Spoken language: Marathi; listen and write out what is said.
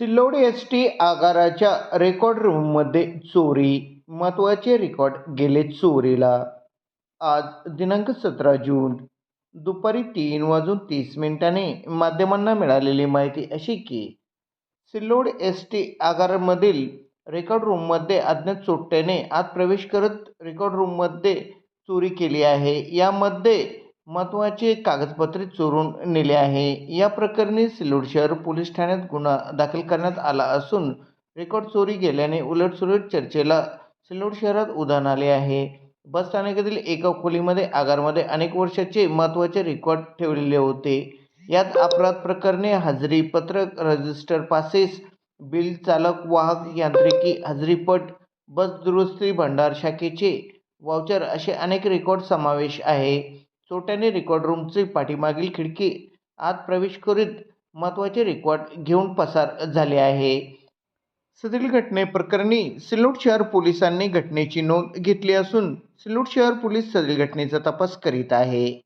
सिल्लोड एस टी आगाराच्या रेकॉर्ड रूममध्ये चोरी महत्त्वाचे रेकॉर्ड गेले चोरीला. आज दिनांक सतरा जून दुपारी तीन वाजून तीस मिनिटांनी माध्यमांना मिळालेली माहिती अशी की सिल्लोड एस टी आगारामधील रेकॉर्ड रूममध्ये अज्ञात चोट्ट्याने आत प्रवेश करत रेकॉर्ड रूममध्ये चोरी केली आहे. यामध्ये महत्त्वाचे कागदपत्रे चोरून नेले आहे. या प्रकरणी सिल्लोड शहर पोलीस ठाण्यात गुन्हा दाखल करण्यात आला असून रेकॉर्ड चोरी गेल्याने उलटसुलट चर्चेला सिल्लोड शहरात उधाण आले आहे. बस स्थानकातील एका खोलीमध्ये आगारमध्ये अनेक वर्षाचे महत्त्वाचे रेकॉर्ड ठेवलेले होते. यात अपराध प्रकरणे हजेरी पत्रक रजिस्टर पासेस बिल चालक वाहक यांत्रिकी हजेरीपट बस दुरुस्ती भंडार शाखेचे वाउचर असे अनेक रेकॉर्ड समावेश आहे. तोट्याने रेकॉर्ड रूमची पाठीमागील खिडकी आत प्रवेश करीत महत्त्वाचे रेकॉर्ड घेऊन पसार झाले आहे. सदरील घटनेप्रकरणी सिल्लोड शहर पोलिसांनी घटनेची नोंद घेतली असून सिल्लोड शहर पोलीस सदरील घटनेचा तपास करीत आहे.